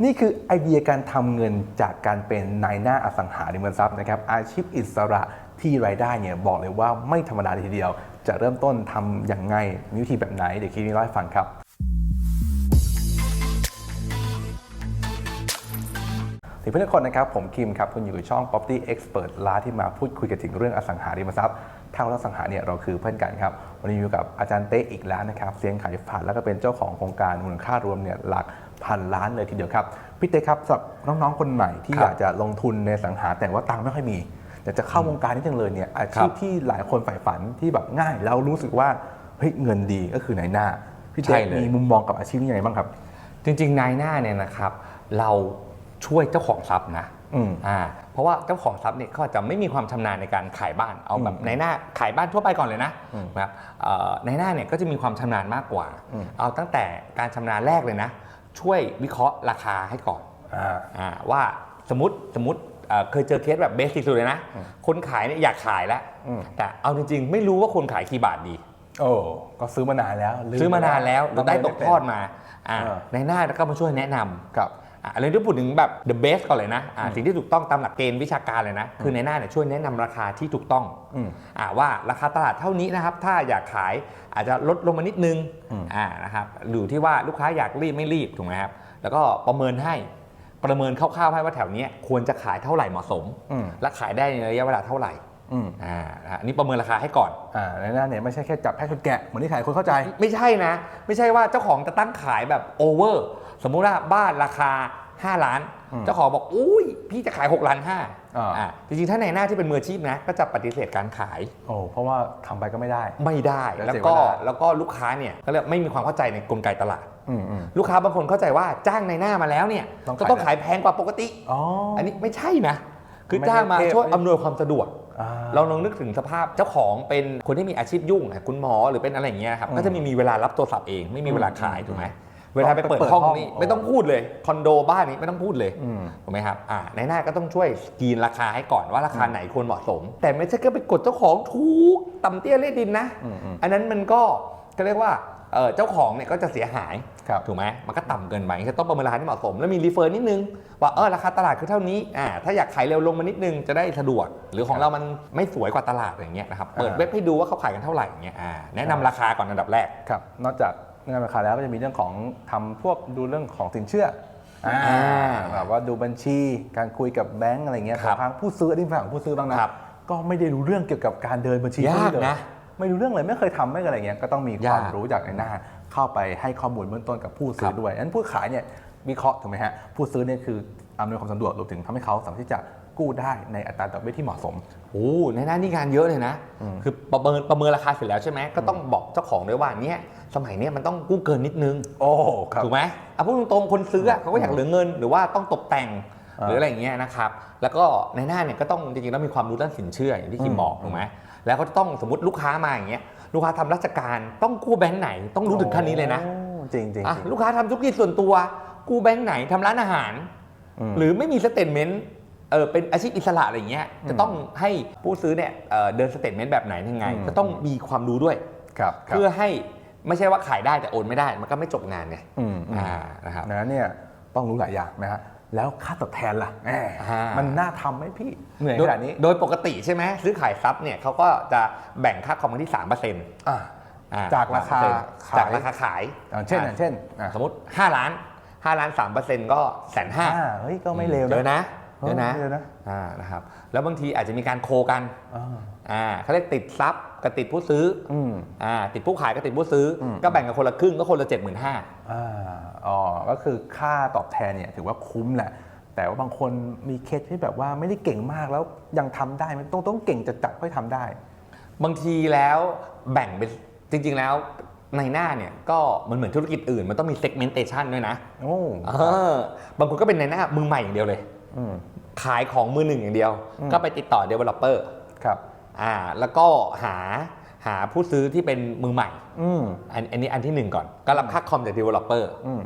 นี่คือไอเดียการทำเงินจากการเป็นนายหน้าอสังหาริมทรัพย์นะครับอาชีพอิสระที่รายได้เนี่ยบอกเลยว่าไม่ธรรมดาทีเดียว จะเริ่มต้นทำอย่างไงมีวิธีแบบไหนเดี๋ยวคลิปนี้เล่าให้ฟังครับสวัสดีเพื่อนทุกคนนะครับ ผมคิมครับ คุณอยู่ช่อง Property Expert ร้านที่มาพูดคุยกันถึงเรื่องอสังหาริมทรัพย์ทางอสังหาเนี่ยเราคือเพื่อนกันครับ วันนี้อยู่กับอาจารย์เต้อีกแล้วนะครับเซียงขายฝานแล้วก็เป็นเจ้าของโครงการมูลค่ารวมเนี่ยหลัก พันล้านเลยทีเดียวครับพี่เต้ครับสำหรับน้องๆคนใหม่ที่ครับอยากจะลงทุนในอสังหาแต่ว่าตังค์ไม่ค่อยมีอยากจะเข้าวงการนี้จังเลยเนี่ยอาชีพที่หลายคนใฝ่ฝันที่แบบง่ายแล้วรู้สึกว่าเฮ้ยเงินดีก็คือไหนหน้าพี่เต้ใช่เลยมีมุมมองกับอาชีพนี้ยังไงบ้างครับ จริง ๆ นายหน้าเนี่ยนะครับ เราช่วยเจ้าของทรัพย์นะอืมอ่าเพราะว่าเจ้าของทรัพย์เนี่ยเขาอาจจะไม่มีความชำนาญในการขายบ้านเอาแบบอืมนายหน้าขายบ้านทั่วไปก่อนเลยนะอืมนะครับเอ่อนายหน้าเนี่ยก็จะมีความชำนาญมากกว่าอืมเอาตั้งแต่การชำนาญแรกเลยนะ ช่วยวิเคราะห์ราคาให้ก่อนอ่าอ่าว่าสมมติสมมติเอ่อเคยเจอเคสแบบเบสิกสุดเลยนะอืมคนขายเนี่ยอยากขายแล้ว อืม แต่เอาจริงๆ ไม่รู้ว่าคนขายกี่บาทดี โอ้ก็ซื้อมานานแล้วลืซื้อมานานแล้วประเมิได้ตกทอดไม่เป็นมาอ่าเออ ในหน้าก็มาช่วยแนะนำ ครับ อะเรื่องที่พูดถึงแบบ the best ก่อนเลยนะอะอืมสิ่งที่ถูกต้องตามหลักเกณฑ์วิชาการเลยนะ คือในหน้าเนี่ยช่วยแนะนำราคาที่ถูกต้องอืมอะว่าราคาตลาดเท่านี้นะครับ ถ้าอยากขายอาจจะลดลงมานิดนึงอืมอ่านะครับอยู่ที่ว่าลูกค้าอยากรีบไม่รีบถูกไหมครับแล้วก็ประเมินให้ประเมินคร่าวๆให้ว่าแถวเนี้ยควรจะขายเท่าไหร่เหมาะสมอืมและขายได้ในระยะเวลาเท่าไหร่อืมอ่านะฮะอันนี้ประเมินราคาให้ก่อนอ่าในหน้าเนี่ยไม่ใช่แค่จับแพะชนแกะเหมือนที่ขายคนเข้าใจ ไม่ใช่นะ ไม่ใช่ว่าเจ้าของจะตั้งขายแบบโอเวอร์ สมมุติว่าบ้านราคา 5 ล้าน อืมเจ้าของบอกอุ้ยพี่จะขาย 6 ล้านห้าอ่า อ่าจริงๆถ้าในหน้าที่เป็นมืออาชีพนะก็จะปฏิเสธการขายโอ้เพราะว่าทำไปก็ไม่ได้ ไม่ได้แล้วแล้วเสียก็เวลา แล้วก็ลูกค้าเนี่ยก็เรียกไม่มีความเข้าใจในกลไกตลาด อืมอืม ลูกค้าบางคนเข้าใจว่าจ้างในหน้ามาแล้วเนี่ยต้องขาย ก็ต้องขายแพงกว่าปกติ อ๋ออั อันนี้ไม่ใช่นะ คือไม่ได้จ้างมาเทพ ช่วยไม่อำนวยความสะดวก อ่า เราลองนึกถึงสภาพเจ้าของเป็นคนที่มีอาชีพยุ่งนะคุณหมอหรือเป็นอะไรอย่างเงี้ยครับ อืมก็จะไมีมีเวลารับโทรศัพท์เองไม่มีเวลาขายอืมถูกไหม เวลาไปเปิดเปิดห้องห้องนี่อ๋อไม่ต้องพูดเลยคอนโดบ้านนี้ไม่ต้องพูดเลยอืมถูกไหมครับอ่าในหน้าก็ต้องช่วยสกรีนราคาให้ก่อนว่าราคาไหนควรเหมาะสม แต่ไม่ใช่ก็ไปกดเจ้าของทุกต่ำเตี้ยเล่ดินนะอืมอืมอันนั้นมันก็ก็เรียกว่าเอ่อเจ้าของเนี่ยก็จะเสียหายครับถูกไหมมันก็ต่ำเกินไปจะต้องประเมินราคาที่เหมาะสม แล้วมีรีเฟอร์นิดนึง ว่าเออราคาตลาดคือเท่านี้อ่าถ้าอยากขายเร็วลงมานิดนึงจะได้สะดวก หรือของเรามันไม่สวยกว่าตลาดอย่างเงี้ยนะครับเปิดอ่าเว็บให้ดูว่าเขาขายกันเท่าไหร่อย่างเงี้ยอ่าแนะนำราคาก่อนอันดับแรกครับนอกจาก เรื่องราคาแล้วก็จะมีเรื่องของทำพวกดูเรื่องของสินเชื่ออ่าอ่าแบบว่าดูบัญชีการคุยกับแบงก์อะไรเงี้ยครับบางครั้งผู้ซื้ออันนี้ฝั่งผู้ซื้อบ้างนะครับก็ไม่ได้รู้เรื่องเกี่ยวกับการเดินบัญชียากเลยนะไม่รู้เรื่องเลยไม่เคยทำไม่เคยอะไรเงี้ยก็ต้องมีความยากรู้จากในหน้า เข้าไปให้ข้อมูลเบื้องต้นกับผู้ซื้ครัอบด้วยนั้นผู้ขายเนี่ยวิเคราะห์ถูกไหมฮะผู้ซื้อเนี่ยคืออำนวยความสะดวกรวมถึงทำให้เขาสามารถที่จะกู้ได้ในอัตราดอกเบี้ยที่เหมาะสมโอ้ในหน้านี่งานเยอะเลยนะอืมคือประเมินประเมินราคาเสร็จแล้วใช่ไหมก็ต้องบอกเจ้าของด้วยว่าเนี่ย สมัยเนี้ยมันต้องกู้เกินนิดนึงโอ้ครับถูกไหมเอาพูดตรงๆคนซื้ออะเขาก็อยากเหลือเงิน หรือว่าต้องตกแต่งอ่าหรืออะไรอย่างเงี้ยนะครับ แล้วก็ในหน้าเนี่ยก็ต้องจริงๆแล้วมีความรู้ด้านสินเชื่ออย่างที่คิอืมมบอกถูกไหมแล้วก็ต้องสมมติลูกค้ามาอย่างเงี้ยลูกค้าทำราชการต้องกู้แบงค์ไหนต้องรู้ถึงขั้นนี้เลยนะโอ้จริงจริงอะจริงลูกค้าทำธุรกิจส่วนตัว กู้แบงค์ไหนทำร้านอาหารมหรือไม่มีสเตทเมนต์เออเป็นอาชีพอิสระอะไรอย่างเงี้ยจะต้องให้ผู้ซื้อเนี่ยเอ่อเดินสเตทเมนต์แบบไหนยังไงอืมก็ต้องมีความรู้ด้วยครับครับเพื่อให้ ไม่ใช่ว่าขายได้แต่โอนไม่ได้มันก็ไม่จบงานไงอืมอืมอ่านะครับดังนั้นเนี่ยต้องรู้หลายอย่างนะฮะแล้วค่าตอบแทนล่ะแหมอ่ามัมันน่าทำไหมพี่เหนื่อยโดขยนาดนี้ โดยปกติใช่ไหมซื้อขายทรัพย์เนี่ยเขาก็จะแบ่งค่าคอมกันที่3%เปอร์เซ็นต์อ่าจากราคาขายจากราคาขายอย่างเช่นอย่างเช่นอะสมมติ 5 ล้าน 5 ล้าน3เปอร์เซ็นต์ก็แสนห้าอ่าเฮ้ยก็ไม่เลวเยอะนะนะเยอะนะเยอะนะอ่านะครับแล้วบางทีอาจจะมีการโคกัน อ่าอ่าเขาเรียกติดทรัพย์กับติดผู้ซื้ออืมอ่าติดผู้ขายกับติดผู้ซื้ออมก็แบ่งกันคนละครึ่งก็คนละ75,000อ่าอ๋อก็คือค่าตอบแทนเนี่ยถือว่าคุ้มแหละ แต่ว่าบางคนมีเคสที่แบบว่าไม่ได้เก่งมากแล้วยังทำได้มันต้องต้องเก่งจะจัดค่อยทำได้ บางทีแล้วแบ่งเป็นจริง ๆแล้วในหน้าเนี่ยก็มันเหมือนธุรกิจอื่นมันต้องมี segmentation ด้วยนะโอ้เออบางคนก็เป็นในหน้ามือใหม่อย่างเดียวเลย อืมขายของมือหนึ่งอย่างเดียวอืมก็ไปติดต่อ developer ครับ อ่าแล้วก็หาหาผู้ซื้อที่เป็นมือใหม่อืมอันอันนี้อันที่หนึ่งก่อนก็รับค่าคอมจาก developer อืม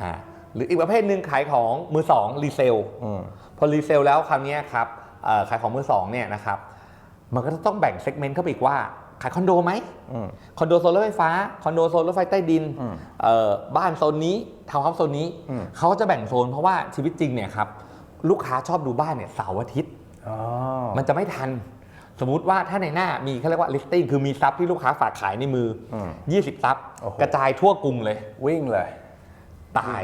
อ่าหรืออีกประเภทหนึ่งขายของมือสองรีเซลอืมพอรีเซลแล้วคราวเนี้ยครับเอ่อขายของมือสองเนี่ยนะครับมันก็จะต้องแบ่งเซกเมนต์เข้าไปอีกว่าขายคอนโดไหมอืมคอนโดโซนรถไฟฟ้าคอนโดโซนรถไฟใต้ดินอืมเอ่อบ้านโซนนี้ทาวน์เฮาส์โซนนี้อืมเขาก็จะแบ่งโซนเพราะว่าชีวิตจริงเนี่ยครับลูกค้าชอบดูบ้านเนี่ยเสาร์อาทิตย์อ๋อมันจะไม่ทัน สมมุติว่าถ้าในหน้ามีเขาเรียกว่า listing คือมีทรัพย์ที่ลูกค้าฝากขายในมืออม20ทรัพย์โอ้โห กระจายทั่วกรุงเลย วิ่งเลย ตาย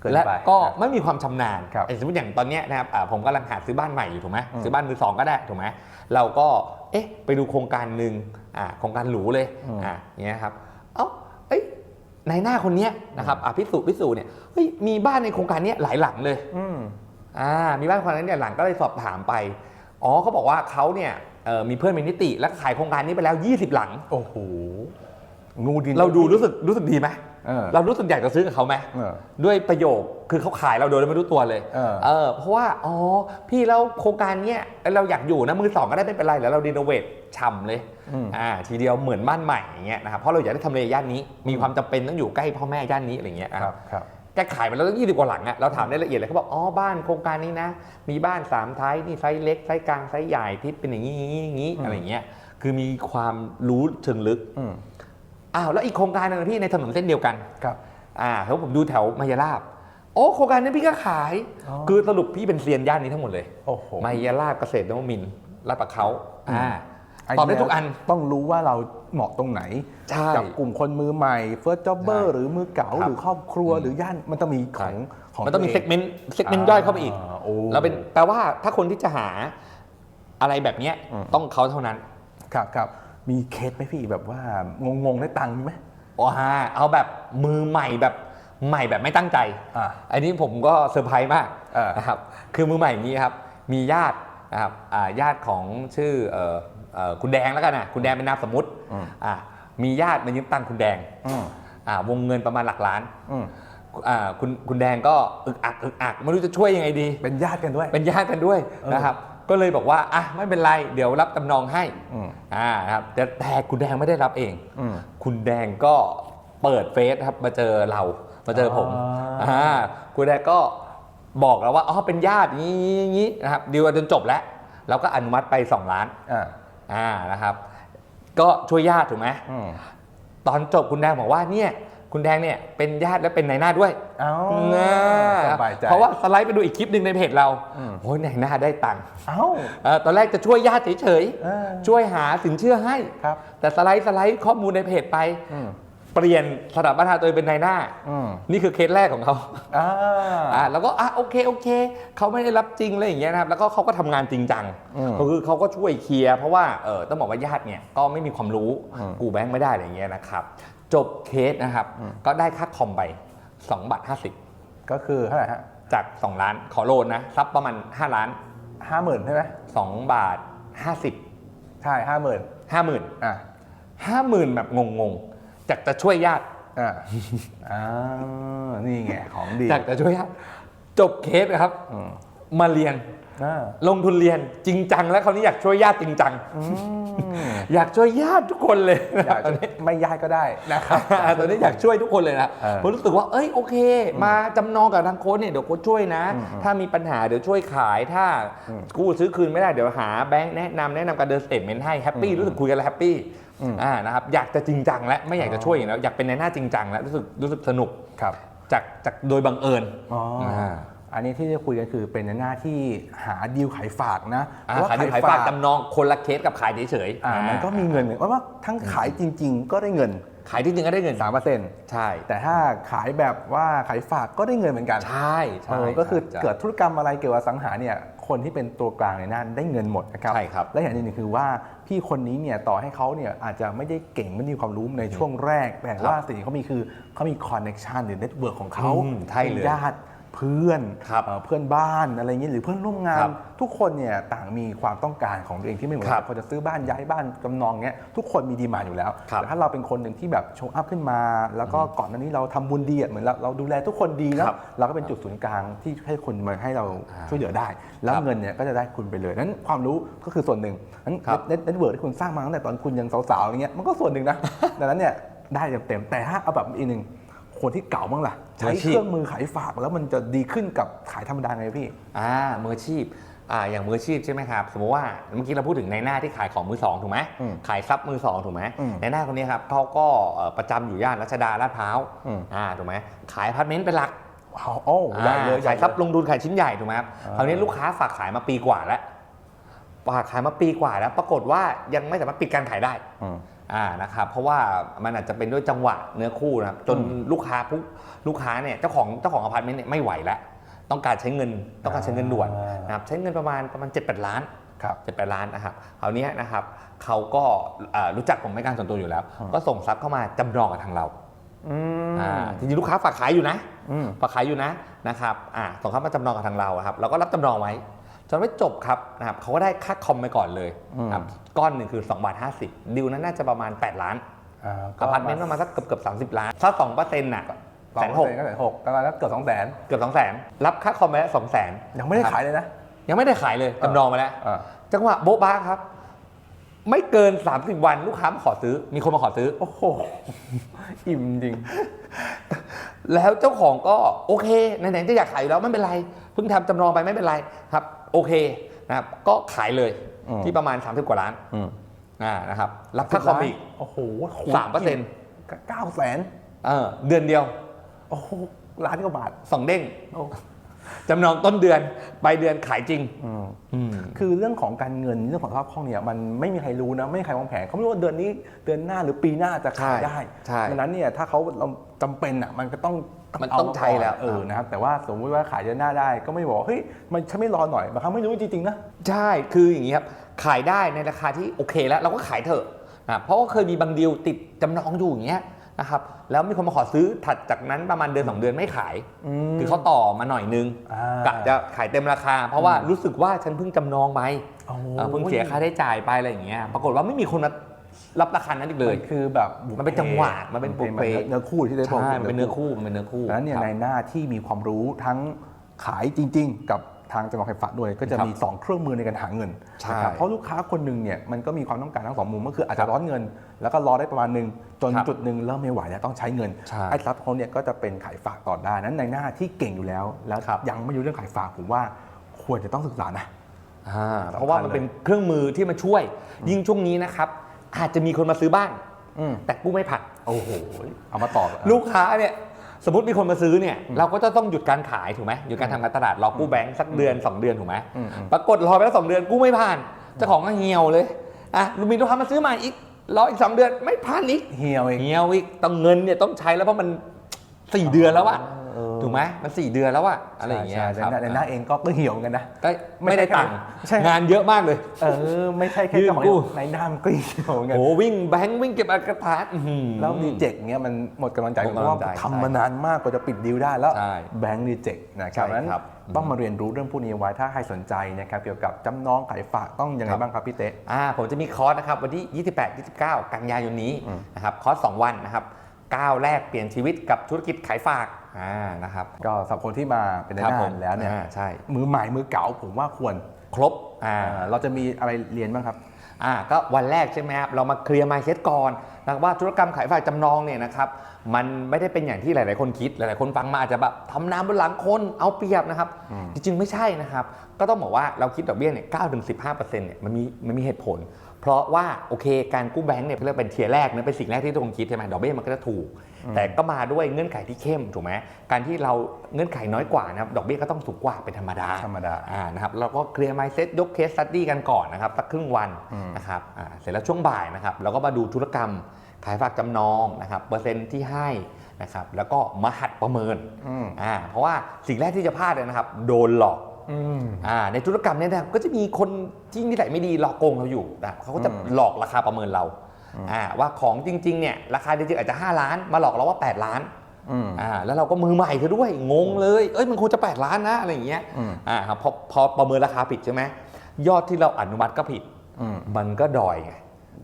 เกินไปและก็ครับไม่มีความชำนาญครับไอ้สมมติอย่างตอนเนี้ยนะครับอ่าผมกำลังหาซื้อบ้านใหม่อยู่ถูกไหมอืมซื้อบ้านมือสองก็ได้ถูกไหมเราก็เอ๊ะไปดูโครงการหนึ่งอ่าโครงการหรูเลยอืม อ่าอย่างเงี้ยครับเอ้าเอ้ยในหน้าคนเนี้ยนะครับอะพิสูจน์พิสูจน์เนี่ยเฮ้ยมีบ้านในโครงการเนี้ยหลายหลังเลย อืม อ่ามีบ้านคนนั้นเนี่ยหลังก็เลยสอบถามไป อ๋อเขาบอกว่าเขาเนี่ยเอ่อ มีเพื่อนมีนิติ แล้วก็ขายโครงการนี้ไปแล้ว 20 หลัง โอ้โหงูดินเราดูรู้สึกรู้สึกดีไหมเออเรารู้สึกอยากจะซื้อกับเขาไหมเออด้วยประโยคคือเขาขายเราโดยไม่รู้ตัวเลยเออเออเพราะว่าอ๋อพี่แล้วโครงการเนี้ยเราอยากอยู่นะมือสองก็ได้ไม่เป็นไรแล้วเราดีโนเวทฉ่ำเลยอืมอ่าทีเดียวเหมือนบ้านใหม่อย่างเงี้ยนะครับเพราะเราอยากได้ทำเลย่านนี้มีความจำเป็นต้องอยู่ใกล้พ่อแม่ย่านนี้อะไรเงี้ยอะครับครับ แกขายไปแล้วตั้งยี่สิบกว่าหลังอะเราถามได้ละเอียดเลยเขาบอกอ๋อบ้านโครงการนี้นะ มีบ้านสามไทยนี่ไซส์เล็กไซส์กลางไซส์ใหญ่ที่เป็นอย่างนี้อย่างนี้อย่างนี้อืมอะไรเงี้ยคือมีความรู้เชิงลึกอืมอ้าวแล้วอีกโครงการหนึงพี่ในถนนเส้นเดียวกันครับอ่าเขาผมดูแถวมายาลาบโอ้โครงการนี้พี่ก็ขายอ๋อคือสรุปพี่เป็นเซียนย่านนี้ทั้งหมดเลยโอ้โหมายาลาบเกษตรนวมินทร์ลาดประเขาอ่าไอ้ ตอบได้ทุกอันต้องรู้ว่าเราเหมาะตรงไหนใช่กับกลุ่มคนมือใหม่เฟิร์สจ็อบเบอร์ใช่หรือมือเก่าครับหรือครอบครัวอืมหรือย่านมันต้องมีของของมันต้องมีวเซกเมนต์เซกเมนต์ย่อยเข้าไปอีกาโอ้เราเป็นแปลว่าถ้าคนที่จะหาอะไรแบบเนี้ยอืมต้องเขาเท่านั้น ครับครับมีเคสไหมพี่แบบว่างงๆได้ตังค์มีไหมว้าเอาแบบมือใหม่แบบใหม่แบบไม่ตั้งใจอ่าอันนี้ผมก็เซอร์ไพรส์มากเออนะครับคือมือใหม่อย่างนี้ครับมีญาตินะครับอ่าญาติของชื่อเอ่อเอ่อ คุณแดงแล้วกันนะคุณแดงเป็นนามสมมุติอืมอ่ามีญาติมายืมตังค์คุณแดงอืมอ่าวงเงินประมาณหลักล้านอืมอ่าคุณคุณแดงก็อึกอักอึกอักไม่รู้จะช่วยยังไงดี เป็นญาติกันด้วย เป็นญาติกันด้วยเออนะครับก็เลยบอกว่าอะไม่เป็นไร เดี๋ยวรับจำนองให้อืมอ่านะครับแต่แต่คุณแดงไม่ได้รับเองอืมคุณแดงก็เปิดเฟซครับมาเจอเรามาเจอผมอ๋ออ่่าคุณแดงก็บอกเราว่าอ๋อเป็นญาติอย่างนี้อย่างนี้นะครับดีลกันจนจบแล้วเราก็อนุมัติไป 2 ล้าน อ่าอ่านะครับ ก็ช่วยญาติถูกไหมอืมตอนจบคุณแดงบอกว่าเนี่ย คุณแดงเนี่ยเป็นญาติและเป็นนายหน้าด้วยเอ้าอ่าสบายใจเพราะว่าสไลด์ไปดูอีกคลิปหนึ่งในเพจเราอืมโอ้ยนายหน้าได้ตังค์เอ้าเอ่อตอนแรกจะช่วยญาติเฉยเออๆช่วยหาสินเชื่อให้ ครับ แต่สไลด์สไลด์ข้อมูลในเพจไป อืม เปลี่ยนสถาบันตัวเองเป็นนายหน้า อืมนี่คือเคสแรกของเขาอ่าอ่าแล้วก็อะโอเคโอเคเขาไม่ได้รับจริงอะไรอย่างเงี้ยนะครับแล้วก็เขาก็ทำงานจริงจัง อืม ก็คือเขาก็ช่วยเคลียร์เพราะว่าเออต้องบอกว่าญาติเนี่ยก็ไม่มีความรู้อืม กูแบงค์ไม่ได้อะไรอย่างเงี้ยนะครับ จบเคสนะครับ ก็ได้ค่าคอมไป2บาท50ก็คือเท่าไหร่ฮะจาก 2 ล้านขอโลนนะทรัพย์ประมาณ 5 ล้าน ห้าหมื่นใช่ไหม2 บาท 50 ใช่ห้าหมื่น50,000 อ่า50,000 แบบงงๆ จากจะช่วยญาติอ่าอ่านี่ไงของดี จากจะช่วยญาติจบเคสนะครับอื มมาเรียน อ่าลงทุนเรียนจริงจัง แล้วคราวนี้อยากช่วยญาติจริงจัง อืมอยากช่วยญาติทุกคนเลยนะอยากตอจะนนี้ ไม่ย้ายก็ได้นะครับ ตอนนี้อยากช่วยทุกคนเลยนะเออผมรู้สึกว่า เอ้ยโอเค มาจำนองกับทางโค้ชเนี่ยเดี๋ยวโค้ชช่วยนะอืมอืมถ้ามีปัญหาเดี๋ยวช่วยขายถ้าอืมกู้ซื้อคืนไม่ได้เดี๋ยวหาแบงค์แนะนำแนะนำการเดินสเตทเมนต์ให้แฮปปี้อืมรู้สึกคุยกันแล้วแฮปปี้อืมอ่านะครับอยากจะจริงจังแล้วไม่อยากจะอ๋อช่วยอย่างแล้วอยากเป็นในหน้าจริงจังแล้วรู้สึกรู้สึกสนุกครับ จากจากโดยบังเอิญอ๋ออา อันนี้ที่จะคุยกันคือเป็นในหน้าที่หาดีลขายฝากนะอ่าเพระว่ขายดีขายฝากจำนองคนละเคสกับขายเฉยๆอ่ามันก็มีเงินเหมือนว่าทั้งขายจริง ๆ ก็ได้เงินขายที่จริงก็ได้เงิน3%เปอร์เซ็นต์ใช่ แต่ถ้าขายแบบว่าขายฝากก็ได้เงินเหมือนกัน ใช่เอใช่อก็คือใช่เกิดธุรกรรมอะไรเกี่ยวกับอสังหาเนี่ยคนที่เป็นตัวกลางในนั้นได้เงินหมดนะครับใช่ครับและอย่างหนึงคือว่าพี่คนนี้เนี่ยต่อให้เขาเนี่ยอาจจะไม่ได้เก่งไม่มีความรู้ในช่วงแรก แต่ว่าสิ่งที่เขามีคือเขามีคอนเน็ชันหรือเน็ตเวิร์กของเขาอืมใช่เลยญาติ เพื่อนครับเอ่อเพื่อนบ้านอะไรเงี้ยหรือเพื่อนร่วมงาครันบทุกคนเนี่ยต่างมีความต้องการของตัวเองที่ไม่เหมือนครักับบคนจะซื้อบ้านย้ายบ้านจำนองเงี้ยทุกคนมีดีมานอยู่แล้วครับแต่ถ้าเราเป็นคนหนึ่งที่แบบโชว์อัพขึ้นมา แล้วก็ก่อนหน้านี้เราทำบุญดีอะเหมือนเราเราดูแลทุกคนดีนะครับเราก็เป็นจุดศูนย์กลางที่ให้คนมาให้เราอ่าช่วยเหลือได้ แล้วครับเงินเนี่ยก็จะได้คุณไปเลยนั้นความรู้ก็คือส่วนหนึ่งนั้นครับเน็ตเน็ตเวิร์กที่คุณสร้างมาตั้งแต่ตอนคุณยังสาวๆอย่างเงี้ยมันก็ส่วนหนึ่งนะดังนั้นเนี่ยได้เต็มๆแต่ถ้าเอาแบบอีกหนึ่ง คนที่เก่าบ้างล่ะ ใช้มืออาชีเคพรื่องมือขายฝากแล้วมันจะดีขึ้นกับขายธรรมดาไงพี่ อ่ามืออาชีพอ่าอย่างมืออาชีพใช่ไหมครับ สมมติว่าเมื่อกี้เราพูดถึงในหน้าที่ขายของมือสองถูกไหมอืมขายซับมือสองถูกไหมอืมในหน้าคนนี้ครับเขาก็เอ่อประจำอยู่ย่านรัชดาลาดพร้าวอืม อ่าถูกไหมขายอพาร์ตเมนต์เป็นหลักว้าวโอ้ใหญ่เลยอ่าใหญ่ขายเลทรัพย์ลงทุนขายชิ้นใหญ่ถูกไหมครับอ่าคราวนี้ลูกค้าฝากขายมาปีกว่าแล้วฝากขายมาปีกว่าแล้ว ปรากฏว่ายังไม่สามารถปิดการขายได้ อืม อ่านะครับเพราะว่ามันอาจจะเป็นด้วยจังหวะเนื้อคู่นะครับจนอืมลูกค้าผู้ลูกค้าเนี่ยเจ้าของเจ้าของอพาร์ตเมนต์เนี่ยไม่ไหวแล้วต้องการใช้เงินต้องการใช้เงินด่วนอ่านนะครับใช้เงินประมาณประมาณ7จ็ดแปดล้านครับเจ็ดแปดล้านนะครับคราวเนี้ยนะครับเขาก็อ่ารู้จักผมไม่การส่วนตัวอยู่แล้วอืมก็ส่งทรัพย์เข้ามาจำนองกับทางเราอืมอ่าจริงๆลูกค้าฝากขายอยู่นะอืมฝากขายอยู่นะนะครับอ่าส่งเข้ามาจำนองกับทางเราอะครับเราก็รับจำนองไว้ จนไม่จบครับนะครับเขาก็ได้ค่าคอมไปก่อนเลยอืมครับก้อนหนึ่งคือ2บาท50ดิวนั้นน่าจะประมาณ 8 ล้านอ่าอพาร์ตเมนต์ประมาณสักเกือบเกือบสามสิบล้านถ้าสองเปอร์เซ็นต์น่ะสอแสงนหหกกก็แสนหกประมาณแล้วเกือบสองแสนเกือบสองแสนรับค่าคอมไปแล้วสองแสนยังไม่ได้ขายเลยนะ ยังไม่ได้ขายเลยจำนองไปแล้วอ่าจังหวะโบ๊ะบ้าครับ ไม่เกิน 30 วันลูกค้ามาขอซื้อ มีคนมาขอซื้อ โอ้โห อิ่มจริง แล้วเจ้าของก็โอเคไหนๆจะอยากขายอยู่แล้วไม่เป็นไร เพิ่งทำจำนองไปไม่เป็นไรครับ โอเคนะครับ ก็ขายเลยอืมที่ประมาณ 30 กว่าล้านอืมอ่านะครับ รับค่าคอมอีกโอ้โหสามเปอร์เซ็นต์เก้าแสนเออเดือนเดียว โอ้โหล้านกว่าบาทสองเด้งโอ้ จำนองต้นเดือนปลายเดือนขายจริงอืมอืม คือเรื่องของการเงินเรื่องของสภาพคล่องเนี่ยมันไม่มีใครรู้นะไม่มีใครวางแผนเขาไม่รู้ว่าเดือนนี้เดือนหน้าหรือปีหน้าจะขายใช่ได้ใช่ดังนั้นเนี่ยถ้าเขาเราจำเป็นอะมันก็ต้องมันต้องเาาใช้แล้วเออนะครับแต่ว่าสมมติว่าขายเดือนหน้าได้ก็ไม่บอกเฮ้ยมันฉันไม่รอหน่อยบางครั้งไม่รู้จริงๆนะ ใช่ คืออย่างนี้ครับ ขายได้ในราคาที่โอเคแล้ว เราก็ขายเถอะนะเพราะว่าเคยมีบางดีลติดจำนองอยู่อย่างเงี้ย นะครับแล้วมีคนมาขอซื้อถัดจากนั้นประมาณเดือนสองเดือนไม่ขายมคือเขาต่อมาหน่อยนึงอ่ากะจะขายเต็มราคา เพราะว่ารู้สึกว่าฉันเพิ่งจำนองไปโอ้โหเออเพิ่งเสียค่าใช้จ่ายไปอะไรอย่างเงี้ยปรากฏว่าไม่มีคนมารับราคานั้นอีกเลยมันคือแบบบุพมันเป็นจังหวะมันเป็นบุพเพเนื้อคู่ที่ได้บอกใช่มันเป็นเนื้อคู่มันเป็นเนื้อคู่ดังนั้นเนี่ยครับในหน้าที่มีความรู้ทั้งขายจริง ๆ กับ ทางจังหวัดไฟฟ้าด้วย ก็จะครับมี 2 เครื่องมือในการหาเงินใช่นะครับเพราะลูกค้าคนหนึ่งเนี่ยมันก็มีความต้องการทั้งสองมุมก็คืออาจครัจะบร้อนเงิน แล้วก็รอได้ประมาณหนึ่งจนครับจุดหนึ่งเริ่มไม่ไหวแล้วต้องใช้เงินใช่ไอ้ทรัพย์เขาเนี่ยก็จะเป็นขายฝากต่อได้นั้นในหน้าที่เก่งอยู่แล้ว แล้วครับยังไม่รู้เรื่องขายฝากผมว่าควรจะต้องศึกษานะอ่าสำคัญเพราะว่ามันเป็นเครื่องมือที่มาช่วย ยิ่งช่วงนี้นะครับอาจจะมีคนมาซื้อบ้านอืมแต่กู้ไม่ผัดโอ้โหเอามาตอบลูกค้าเนี่ย สมมติมีคนมาซื้อเนี่ยเราก็จะต้องหยุดการขายถูกไหมหยุดการทำการตลาดรอกู้แบงค์สักเดือน 2 เดือนถูกไหมอืมอืมปรากฏรอไปแล้วสองเดือนกู้ไม่ผ่านเจ้าของก็เหี่ยวเลยอะมีลูกค้ามาซื้อใหม่อีกรออีก 2 เดือนไม่ผ่านอีกเหี่ยวเองเหี่ยวอีกต้องเงินเนี่ยต้องใช้แล้วเพราะมัน 4 เดือนแล้วอะเออ ถูกไหมมัน4เดือนแล้วอะอะไรอย่างเงี้ยใช่คใช่รับในหน้าเองก็ก็เหี่ยวเหมือนกันนะก็ไม่ได้ตังค์ใช่งานเยอะมากเลย เออ ไม่ใช่แค่ยื่นเจ้าของกู้ในหน้ามันก็เหี่ยวเหมือนกันโอ้วิ่งแบงค์วิ่งเก็บอักระถานอื้อหือแล้วดีเจกเนี้ยมันหมดกำลังใจหมดเพกำลัราะว่างใจทำมานานมากกว่าจะปิดดีลได้แล้วใช่แบงค์ดีเจกนะครับใช่นั้นครับต้องมาเรียนรู้เรื่องพวกนี้ไว้ถ้าใครสนใจนะครับเกี่ยวกับจำนองขายฝากต้องยังไงครับบ้างครับพี่เต๊ะอ่าผมจะมีคอร์สนะครับวันที่ 28 29 กันยายนนี้อืมนะครับคอร์ส2วันนะครับ ก้าวแรกเปลี่ยนชีวิตกับธุรกิจขายฝากอ่านะครับก็สำหรับคนที่มาเป็นในหครับน้าผมแล้วเนี่ยอ่าใช่ มือใหม่มือเก่าผมว่าควรครบอ่าอ่าเราจะมีอะไรเรียนบ้างครับ อ่าก็วันแรกใช่ไหมครับเรามาเคลียร์ mindset ก่อนนะครับว่าธุรกรรมขายฝากจำนองเนี่ยนะครับมันไม่ได้เป็นอย่างที่หลาย ๆ คนคิดหลาย ๆ คนฟังมาอาจจะแบบทำน้ำบนหลังคนเอาเปรียบนะครับอืมจริง ๆ ไม่ใช่นะครับ ก็ต้องบอกว่าเราคิดดอกเบี้ยเนี่ย9ถึง15%เนี่ยมันมีมันมีเหตุผล เพราะว่าโอเคการกู้แบงก์เนี่ยเรียกเป็นเทียร์แรกนะเป็นสิ่งแรกที่ทุกคนคิดใช่ไหมดอกเบี้ยมันก็จะถูก แต่ก็มาด้วยเงื่อนไขที่เข้มถูกไหมการที่เราเงื่อนไขน้อยกว่านะครับดอกเบี้ยก็ต้องสูงกว่าเป็นธรรมดาธรรมดาอ่านะครับเราก็เคลียร์ไมเซ็ตยกเคสสตัดดี้กันก่อนนะครับสักครึ่งวันอืมนะครับอ่าเสร็จแล้วช่วงบ่ายนะครับเราก็มาดูธุรกรรมขายฝากจำนองนะครับเปอร์เซ็นต์ที่ให้นะครับแล้วก็มาหัดประเมินอืมอ่าเพราะว่าสิ่งแรกที่จะพลาดเลยนะครับโดนหลอก อืมอ่าในธุรกรรมเนี่ยนะครับก็จะมีคนที่นิสัยไม่ดีหลอกโกงเราอยู่นะครับเขาก็จะอืมหลอกราคาประเมินเราอ่าว่าของจริงๆเนี่ยราคาจริงๆอาจจะ 5 ล้าน มาหลอกเราว่า 8 ล้านอืมอ่าแล้วเราก็มือใหม่เธอด้วยงงเลยเอ้ยมันควรจะ 8 ล้านนะอะไรอย่างเงี้ยอืมอ่าครับพอพอประเมินราคาผิดใช่ไหมยอดที่เราอนุมัติก็ผิดอืมมันก็ดอยไง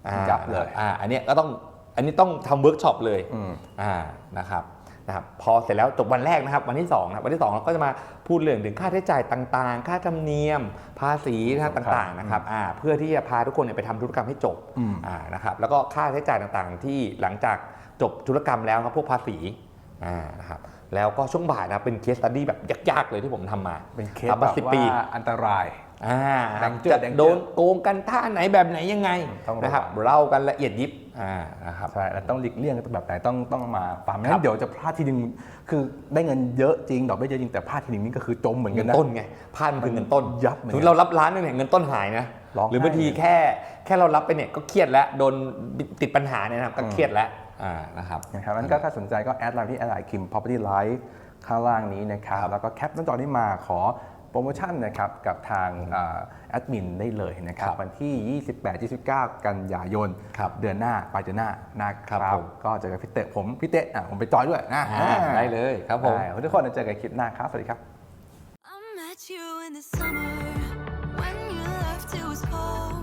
อ่ายับเลยอ่าอันเนี้ยก็ต้องอันนี้ต้องทำเวิร์กช็อปเลยอืมอ่านะครับ นะครับพอเสร็จแล้วจบวันแรกนะครับ วันที่2นะครับวันที่2เราก็จะมาพูดเรื่องถึงค่าใช้จ่ายต่างๆ ค่าธรรมเนียม ภาษีนะครับครับต่างๆนะครับอ่าเพื่อที่จะพาทุกคนเนี่ยไปทำธุรกรรมให้จบอืมอ่านะครับแล้วก็ค่าใช้จ่ายต่างๆ ที่หลังจากจบธุรกรรมแล้วครับพวกภาษีอ่านะครับแล้วก็ช่วงบ่ายนะครับเป็นเคสตัดดี้แบบยากๆเลยที่ผมทำมา เป็นเคสทำแบมาบสิบว่าปีอันตรายอ่าแดงเจือดจะแดงเจือดโดนโกงกันท่าไหนแบบไหนยังไงต้องระวังนะครับเล่ากันละเอียดยิบ อ่านะครับใช่แล้วต้องหลีกเลี่ยงแบบไหนต้องต้องมาฟาร์มไม่ครังั้บนเดี๋ยวจะพลาดทีนึงคือได้เงินเยอะจริงดอกเบี้ยเยอะจริงแต่พลาดทีนึงนี่ก็คือจมเหมือนเงิกันนนะต้นไงพลาดมันคือเงินต้นยับเหมือนกันสมมติเรารับล้านหนึงเนี่ยเงินต้นหายนะร้องไห้หรือบางทีแค่แค่เรารับไปเนี่ยก็เครียดแล้วโดนติดปัญหาเนี่ยนะครับก็เครียดแล้วอ่านะครับนะครับงั้นก็ถ้าสนใจก็แอดไลน์ที่แอดไลน์คิม property life ข้างล่างนี้นะครับ แล้วก็แคปหน้าจอนี้มาขอ โปรโมชั่นนะครับกับทางอ่าแอดมินได้เลยนะครับครับวันที่ 28-29 กันยายนครับเดือนหน้าปลายเดือนหน้านะคครัรับบผมก็เจอกับพี่เตะผมพี่เตะอะผมไปจอยด้วยนะอ่าได้เลยครับผมได้ทุกคนเจอกันคลิปหน้าครับ สวัสดีครับ I met you in the summer when you left it was cold.